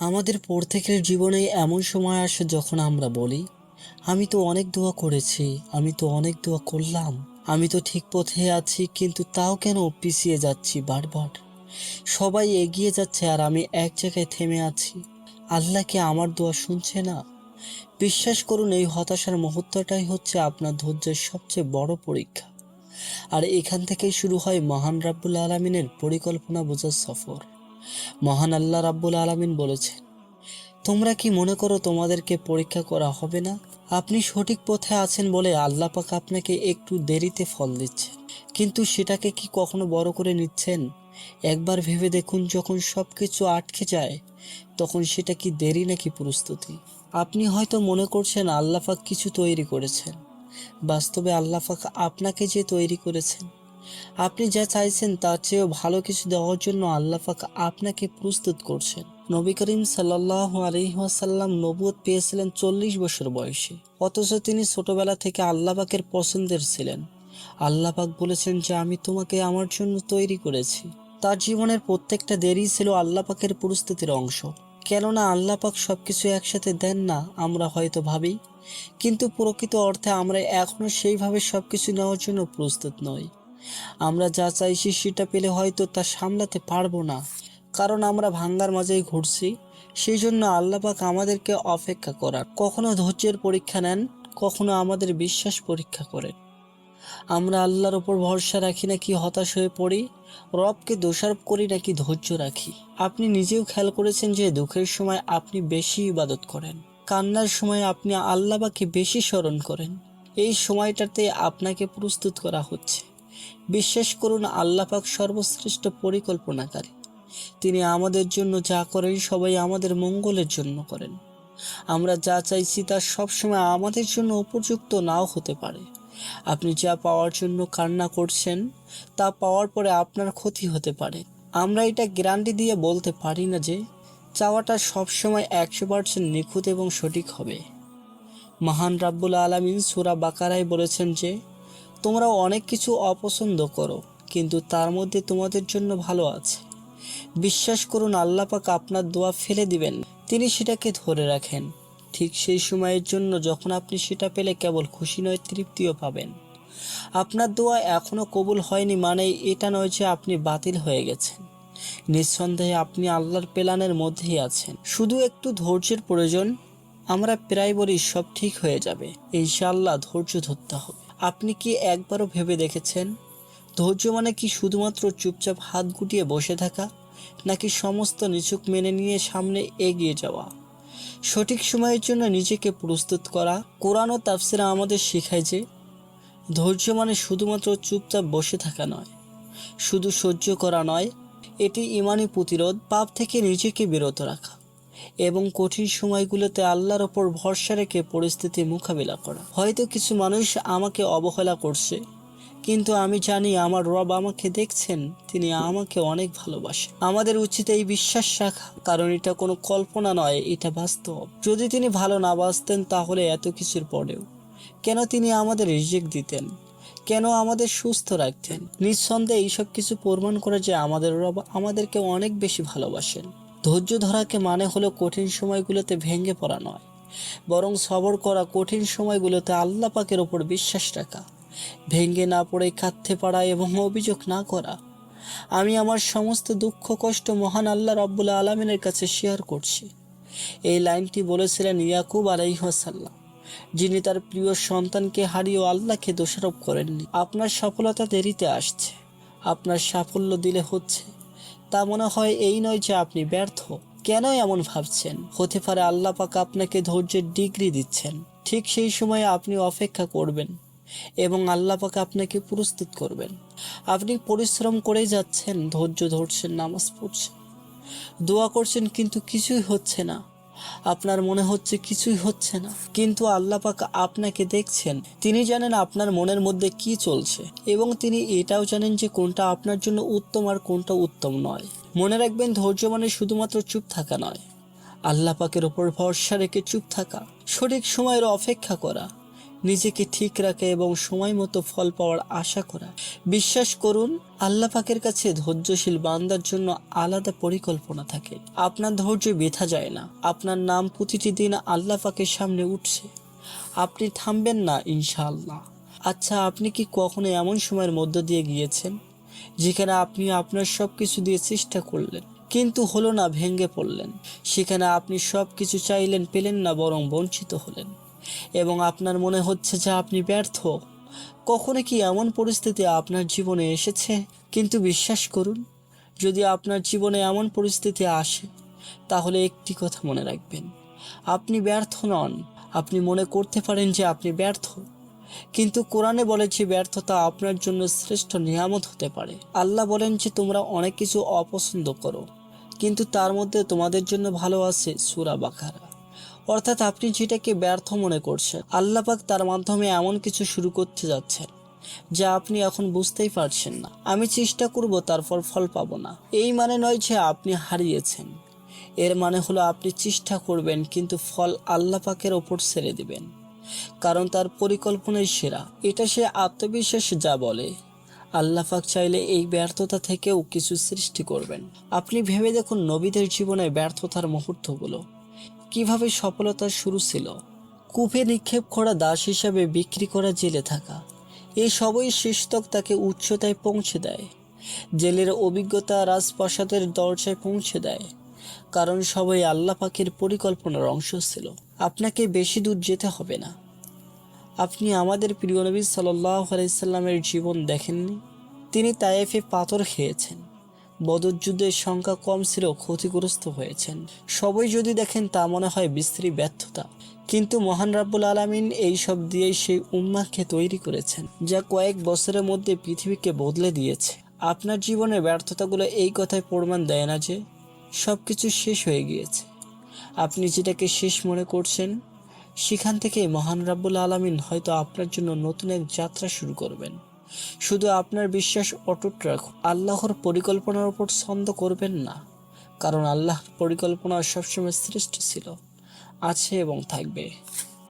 আমাদের প্রত্যেকের জীবনে এমন সময় আসে যখন আমরা বলি, আমি তো অনেক দোয়া করেছি, আমি তো অনেক দোয়া করলাম, আমি তো ঠিক পথে আছি, কিন্তু তাও কেন পিছিয়ে যাচ্ছি বারবার? সবাই এগিয়ে যাচ্ছে আর আমি এক জায়গায় থেমে আছি। আল্লাহ কি আমার দোয়া শুনছে না? বিশ্বাস করুন, এই হতাশার মুহূর্তটাই হচ্ছে আপনার ধৈর্যের সবচেয়ে বড় পরীক্ষা। আর এখান থেকেই শুরু হয় মহান রাব্বুল আলমিনের পরিকল্পনা বোঝার সফর। মহান আল্লাহ রাব্বুল আলামিন বলেছেন, তোমরা কি মনে করো তোমাদেরকে পরীক্ষা করা হবে না? আপনি সঠিক পথে আছেন বলে আল্লাহ পাক আপনাকে একটু দেরিতে ফল দিচ্ছে কিন্তু সেটাকে কি কখনো বড় করে নিচ্ছেন? একবার ভেবে দেখুন, যখন সব কিছু আটকে যায়, তখন সেটা কি দেরি নাকি প্রস্তুতি? আপনি হয়তো মনে করছেন আল্লাহ পাক কিছু তৈরি করেছেন। বাস্তবে আল্লাহ পাক আপনাকে যে তৈরি করেছেন আপনি যা চাইছেন তার চেয়েও ভালো কিছু দেওয়ার জন্য আল্লাহ পাক আপনাকে প্রস্তুত করছেন। নবী করিম সাল্লাহ আলহিহাসাল্লাম নবুয়ত পেয়েছিলেন চল্লিশ বছর বয়সে। অথচ তিনি ছোটবেলা থেকে আল্লাহ পাকের পছন্দের ছিলেন। আল্লাহ পাক বলেছেন যে, আমি তোমাকে আমার জন্য তৈরি করেছি। তার জীবনের প্রত্যেকটা দেরি ছিল আল্লাহ পাকের প্রস্তুতির অংশ। কেননা আল্লাহ পাক সবকিছু একসাথে দেন না, আমরা হয়তো ভাবি। কিন্তু প্রকৃত অর্থে আমরা এখনও সেইভাবে সবকিছু নেওয়ার জন্য প্রস্তুত নই। আমরা যা চাইছি সেটা পেলে হয়তো তা সামলাতে পারব না। কারণ আমরা ভাঙ্গার মাঝেই ঘুরছি। সেই জন্য আল্লাপাক আমাদেরকে অপেক্ষা করার কখনো ধৈর্যের পরীক্ষা নেন, কখনো আমাদের বিশ্বাস পরীক্ষা করেন। আমরা আল্লাহর ওপর ভরসা রাখি নাকি হতাশ হয়ে পড়ি? রবকে দোষারোপ করি নাকি ধৈর্য রাখি? আপনি নিজেও খেয়াল করেছেন যে দুঃখের সময় আপনি বেশি ইবাদত করেন। কান্নার সময় আপনি আল্লাহবাকে বেশি স্মরণ করেন। এই সময়টাতে আপনাকে প্রস্তুত করা হচ্ছে। বিশ্বাস করুন আল্লাহ পাক সর্বশ্রেষ্ঠ পরিকল্পনাকারী। তিনি আমাদের জন্য যা করেন সবাই আমাদের মঙ্গলের জন্য করেন। আমরা যা চাইছি তা সবসময় আমাদের জন্য উপযুক্ত নাও হতে পারে। আপনি যা পাওয়ার জন্য কান্না করছেন, তা পাওয়ার পরে আপনার ক্ষতি হতে পারে। আমরা এটা গ্যারান্টি দিয়ে বলতে পারি না যে, চাওয়াটা সবসময় একশো পার্সেন্ট নিখুঁত এবং সঠিক হবে। মহান রাব্বুল আলমিন সুরা বাকারায় বলেছেন যে তোমরা অনেক কিছু অপছন্দ করো, কিন্তু তার মধ্যে তোমাদের জন্য ভালো আছে। বিশ্বাস করুন, আল্লাহ পাক আপনার দোয়া ফেলে দিবেন। তিনি সেটাকে ধরে রাখেন। ঠিক সেই সময়ের জন্য যখন আপনি সেটা পেলে কেবল খুশি নয়, তৃপ্তিও পাবেন। আপনার দোয়া এখনও কবুল হয়নি মানে এটা নয় যে আপনি বাতিল হয়ে গেছেন। নিঃসন্দেহে আপনি আল্লাহর প্ল্যানের মধ্যেই আছেন। শুধু একটু ধৈর্যের প্রয়োজন, আমরা প্রায় বলি সব ঠিক হয়ে যাবে। ইনশাআল্লাহ ধৈর্য ধরতে হবে। আপনি কি একবারও ভেবে দেখেছেন? ধৈর্য মানে কি শুধুমাত্র চুপচাপ হাত গুটিয়ে বসে থাকা, নাকি সমস্ত নিচুক মেনে নিয়ে সামনে এগিয়ে যাওয়া? সঠিক সময়ের জন্য নিজেকে প্রস্তুত করা, কোরআন ও তাফসিরা আমাদের শেখায় যে, ধৈর্য মানে শুধুমাত্র চুপচাপ বসে থাকা নয়, শুধু সহ্য করা নয়, এটি ইমানি প্রতিরোধ, পাপ থেকে নিজেকে বিরত রাখা। এবং কঠিন সময়গুলোতে আল্লাহর ওপর ভরসা রেখে পরিস্থিতি মোকাবিলা করা। হয়তো কিছু মানুষ আমাকে অবহেলা করছে, কিন্তু আমি জানি আমার রব আমাকে দেখছেন, তিনি আমাকে অনেক ভালোবাসেন। আমাদের উচিত এই বিশ্বাস রাখা, কারণ এটা কোনো কল্পনা নয়, এটা বাস্তব। যদি তিনি ভালো না বাসতেন তাহলে এত কিছুর পরেও। কেন তিনি আমাদের রিজেক্ট দিতেন? কেন আমাদের সুস্থ রাখতেন? নিঃসন্দেহে এইসব কিছু প্রমাণ করে যে আমাদের রব আমাদেরকে অনেক বেশি ভালোবাসেন। ধৈর্য ধরাকে মানে হলো কঠিন সময়গুলোতে ভেঙে পড়া নয়। বরং সবর করা কঠিন সময়গুলোতে আল্লাহ পাকের ওপর বিশ্বাস রাখা, ভেঙে না পড়ে কাঁদতে পারা এবং অভিযোগ না করা। আমি আমার সমস্ত দুঃখ, কষ্ট মহান আল্লাহ রব্বুল আলমিনের কাছে শেয়ার করছি। এই লাইনটি বলেছিলেন ইয়াকুব আলাইহাসাল্লাম যিনি তার প্রিয় সন্তানকে হারিয়ে আল্লাহকে দোষারোপ করেননি। আপনার সফলতা দেরিতে আসছে, আপনার সাফল্য দিলে হচ্ছে। তা মনে হয় এই নয় যে আপনি ব্যর্থ। কেন এমন ভাবছেন? হতে পারে আল্লাহ পাক আপনাকে ধৈর্যের ডিগ্রি দিচ্ছেন। ঠিক সেই সময়ে আপনি অপেক্ষা করবেন এবং আল্লাহ পাক আপনাকে প্রস্তুত করবেন। আপনি পরিশ্রম করে যাচ্ছেন, ধৈর্য ধরছেন, নামাজ পড়ছেন। দোয়া করছেন কিন্তু কিছুই হচ্ছে না। আপনার মনে হচ্ছে কিছুই হচ্ছে না। কিন্তু আল্লাহ পাক আপনাকে দেখছেন। তিনি জানেন আপনার মনের মধ্যে কি চলছে এবং তিনি এটাও জানেন যে কোনটা আপনার জন্য উত্তম আর কোনটা উত্তম নয়। মনে রাখবেন, ধৈর্য মানে শুধুমাত্র চুপ থাকা নয়। আল্লাহ পাকের ওপর ভরসা রেখে চুপ থাকা, সঠিক সময়ের অপেক্ষা করা নিজেকে ঠিক রাখা এবং সময় মতো ফল পাওয়ার আশা করা। বিশ্বাস করুন, আল্লাহ পাকের কাছে ধৈর্যশীল বান্দার জন্য আলাদা পরিকল্পনা থাকে। আপনার ধৈর্য বেথা যায় না। আপনার নাম প্রতিটি দিন আল্লাহ পাকের সামনে উঠছে। আপনি থামবেন না, ইনশাআল্লাহ। আচ্ছা আপনি কি কখনো এমন সময়ের মধ্য দিয়ে গিয়েছেন, যেখানে আপনি আপনার সব কিছু দিয়ে চেষ্টা করলেন, কিন্তু হলো না, ভেঙে পড়লেন? সেখানে আপনি সব কিছু চাইলেন, পেলেন না, বরং বঞ্চিত হলেন। এবং আপনার মনে হচ্ছে যে আপনি ব্যর্থ। কখনো কি এমন পরিস্থিতি আপনার জীবনে এসেছে? কিন্তু বিশ্বাস করুন, যদি আপনার জীবনে এমন পরিস্থিতি আসে, তাহলে একটি কথা মনে রাখবেন। আপনি ব্যর্থ নন। আপনি মনে করতে পারেন যে আপনি ব্যর্থ। কিন্তু কোরআনে বলেছে ব্যর্থতা আপনার জন্য শ্রেষ্ঠ নিয়ামত হতে পারে। আল্লাহ বলেন যে তোমরা অনেক কিছু অপছন্দ করো, কিন্তু তার মধ্যে তোমাদের জন্য ভালো আছে সুরা বাকারা। অর্থাৎ আপনি যেটাকে ব্যর্থ মনে করছেন। আল্লাহ পাক তার মাধ্যমে এমন কিছু শুরু করতে যাচ্ছেন, যা আপনি এখন বুঝতেই পারছেন না। আমি চেষ্টা করব তারপর ফল পাব না। এই মানে নয় যে আপনি হারিয়েছেন। এর মানে হলো আপনি চেষ্টা করবেন, কিন্তু ফল আল্লাহ পাকের ওপর ছেড়ে দিবেন। কারণ তার পরিকল্পনাই সেরা। এটা সে আত্মবিশ্বাস যা বলে, আল্লাহ পাক চাইলে এই ব্যর্থতা থেকেও কিছু সৃষ্টি করবেন। আপনি ভেবে দেখুন নবীদের জীবনে ব্যর্থতার মুহূর্তগুলো। কীভাবে সফলতার শুরু ছিল? কূপে নিক্ষেপ করা দাস হিসাবে বিক্রি করা জেলে থাকা। এই সবই শেষতক তাকে উচ্চতায় পৌঁছে দেয়। জেলের অভিজ্ঞতা রাজপ্রাসাদের দরজায় পৌঁছে দেয়। কারণ সবাই আল্লাহ পাকের পরিকল্পনার অংশ ছিল। আপনাকে বেশি দূর যেতে হবে না। আপনি আমাদের প্রিয় নবী সাল্লাহ আলাইসাল্লামের জীবন দেখেননি? তিনি তায়েফে পাথর খেয়েছেন। বদর যুদ্ধের সংখ্যা কম ছিল, ক্ষতিগ্রস্ত হয়েছেন। সবই যদি দেখেন, তা মনে হয় বিস্ত্রী ব্যর্থতা। কিন্তু মহান রাব্বুল আলমিন এই সব দিয়েই সেই উম্মাকে তৈরি করেছেন, যা কয়েক বছরের মধ্যে পৃথিবীকে বদলে দিয়েছে। আপনার জীবনের ব্যর্থতাগুলো এই কথায় প্রমাণ দেয় না যে সব কিছু শেষ হয়ে গিয়েছে। আপনি যেটাকে শেষ মনে করছেন, সেখান থেকে মহান রাব্বুল আলমিন হয়তো আপনার জন্য নতুন এক যাত্রা শুরু করবেন। শুধু আপনার বিশ্বাস অটুট রাখুন। আল্লাহর পরিকল্পনার উপর ছন্দ করবেন না। কারণ আল্লাহর পরিকল্পনা সবসময় শ্রেষ্ঠ ছিল, আছে এবং থাকবে।